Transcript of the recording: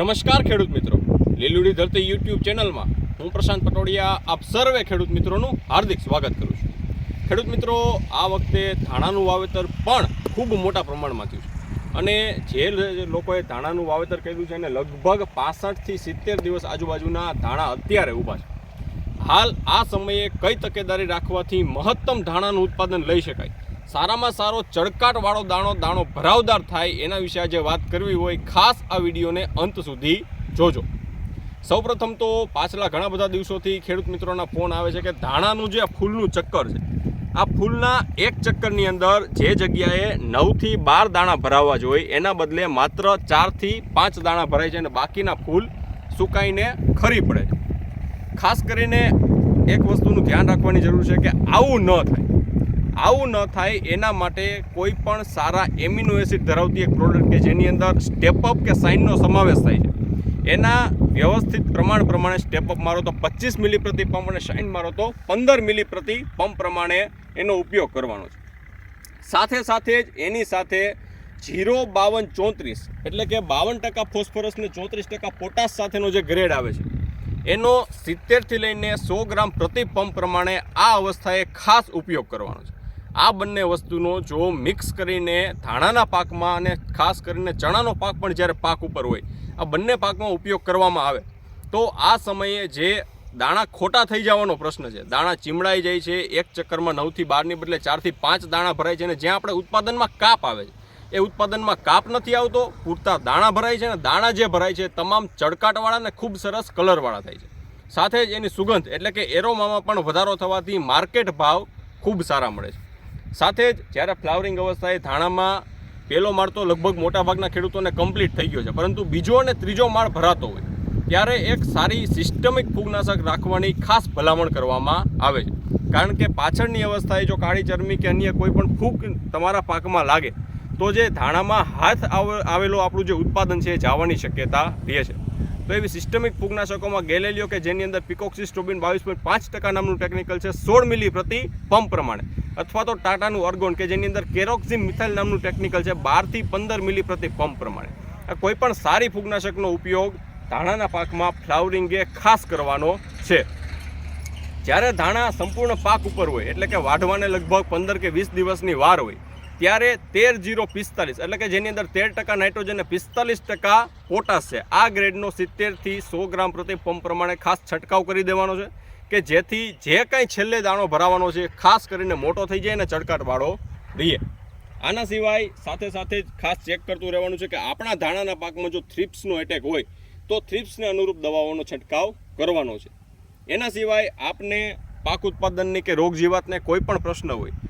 નમસ્કાર ખેડૂત મિત્રો. લીલુડી ધરતી યુટ્યુબ ચેનલમાં હું પ્રશાંત પટોડિયા આપ સર્વે ખેડૂત મિત્રોનું હાર્દિક સ્વાગત કરું છું. ખેડૂત મિત્રો, આ વખતે ધાણાનું વાવેતર પણ ખૂબ મોટા પ્રમાણમાં થયું છે. અને જે લોકોએ ધાણાનું વાવેતર કર્યું છે એને લગભગ પાસઠથી સિત્તેર દિવસ આજુબાજુના ધાણા અત્યારે ઊભા છે. હાલ આ સમયે કઈ તકેદારી રાખવાથી મહત્તમ ધાણાનું ઉત્પાદન લઈ શકાય? સારામાં સારો ચળકાટવાળો દાણો દાણો ભરાવદાર થાય એના વિશે આજે વાત કરવી હોય, ખાસ આ વિડીયોને અંત સુધી જોજો. સૌપ્રથમ તો પાછલા ઘણા બધા દિવસોથી ખેડૂત મિત્રોના ફોન આવે છે કે ધાણાનું જે ફૂલનું ચક્કર છે, આ ફૂલના એક ચક્કરની અંદર જે જગ્યાએ નવથી બાર દાણા ભરાવવા જોઈએ, એના બદલે માત્ર ચારથી પાંચ દાણા ભરાય છે અને બાકીના ફૂલ સુકાઈને ખરી પડે છે. ખાસ કરીને એક વસ્તુનું ધ્યાન રાખવાની જરૂર છે કે આવું ન થાય. આવું ન થાય એના માટે કોઈ પણ સારા એમિનો એસિડ ધરાવતી એક પ્રોડક્ટ કે જેની અંદર સ્ટેપઅપ કે સાઇનનો સમાવેશ થાય છે. એના વ્યવસ્થિત પ્રમાણ પ્રમાણે સ્ટેપઅપ મારો તો પચીસ મિલી પ્રતિ પંપ અને સાઇન મારો તો પંદર મિલી પ્રતિ પંપ પ્રમાણે એનો ઉપયોગ કરવાનો છે. સાથે સાથે જ એની સાથે જીરો બાવન ચોત્રીસ એટલે કે બાવન ટકા ફોસ્ફરસ ને ચોત્રીસ ટકા પોટાશ સાથેનો જે ગ્રેડ આવે છે, એનો સિત્તેરથી લઈને સો ગ્રામ પ્રતિ પંપ પ્રમાણે આ અવસ્થાએ ખાસ ઉપયોગ કરવાનો છે. આ બંને વસ્તુનો જો મિક્સ કરીને ધાણાના પાકમાં અને ખાસ કરીને ચણાનો પાક પણ જ્યારે પાક ઉપર હોય, આ બંને પાકમાં ઉપયોગ કરવામાં આવે, તો આ સમયે જે દાણા ખોટા થઈ જવાનો પ્રશ્ન છે, દાણા ચીમડાઈ જાય છે, એક ચક્કરમાં નવથી બારની બદલે ચારથી પાંચ દાણા ભરાય છે અને જ્યાં આપણે ઉત્પાદનમાં કાપ આવે છે, એ ઉત્પાદનમાં કાપ નથી આવતો, પૂરતા દાણા ભરાય છે અને દાણા જે ભરાય છે તમામ ચડકાટવાળા અને ખૂબ સરસ કલરવાળા થાય છે. સાથે જ એની સુગંધ, એટલે કે એરોમામાં પણ વધારો થવાથી માર્કેટ ભાવ ખૂબ સારા મળે છે. સાથે જ જ્યારે ફ્લાવરિંગ અવસ્થાએ ધાણામાં પહેલો માળ તો લગભગ મોટાભાગના ખેડૂતોને કમ્પ્લીટ થઈ ગયો છે. પરંતુ બીજો અને ત્રીજો માળ ભરાતો હોય, ત્યારે એક સારી સિસ્ટમિક ફૂગનાશક રાખવાની ખાસ ભલામણ કરવામાં આવે છે. કારણ કે પાછળની અવસ્થાએ જો કાળી ચરમી કે અન્ય કોઈ પણ ફૂગ તમારા પાકમાં લાગે, તો જે ધાણામાં હાથ આવ- આવેલો આપણું જે ઉત્પાદન છે એ જવાની શક્યતા રહે છે. તો એવી સિસ્ટમિક ફૂગનાશકોમાં ગેલેલિયો કે જેની અંદર પિકોક્સિસ્ટોબિન બાવીસ પોઈન્ટ પાંચ ટકા નામનું ટેકનિકલ છે, સોળ મિલી પ્રતિ પંપ પ્રમાણે. અથવા તો ટાટાનું અર્ગોન કે જેની અંદર કેરોક્ઝિમ મિથાઇલ નામનું ટેકનિકલ છે, બારથી પંદર મિલી પ્રતિ પંપ પ્રમાણે. આ કોઈ પણ સારી ફૂગનાશકનો ઉપયોગ ધાણાના પાકમાં ફ્લાવરિંગે ખાસ કરવાનો છે. જ્યારે ધાણા સંપૂર્ણ પાક ઉપર હોય, એટલે કે વાઢવાને લગભગ પંદર કે વીસ દિવસની વાર હોય ત્યારે તેર જીરો પિસ્તાલીસ, એટલે કે જેની અંદર તેર ટકા નાઇટ્રોજન અને પિસ્તાલીસ ટકા પોટાશ છે. આ ગ્રેડનો સિત્તેરથી સો ગ્રામ પ્રતિ પંપ પ્રમાણે ખાસ છંટકાવ કરી દેવાનો છે કે જેથી જે કાંઈ છેલ્લે દાણો ભરાવાનો છે, ખાસ કરીને મોટો થઈ જાય અને ચડકાટવાળો રહીએ. આના સિવાય સાથે સાથે ખાસ ચેક કરતું રહેવાનું છે કે આપણા ધાણાના પાકમાં જો થ્રિપ્સનો એટેક હોય, તો થ્રિપ્સને અનુરૂપ દવાઓનો છંટકાવ કરવાનો છે. એના સિવાય આપને પાક ઉત્પાદનની કે રોગ જીવાતને કોઈ પણ પ્રશ્ન હોય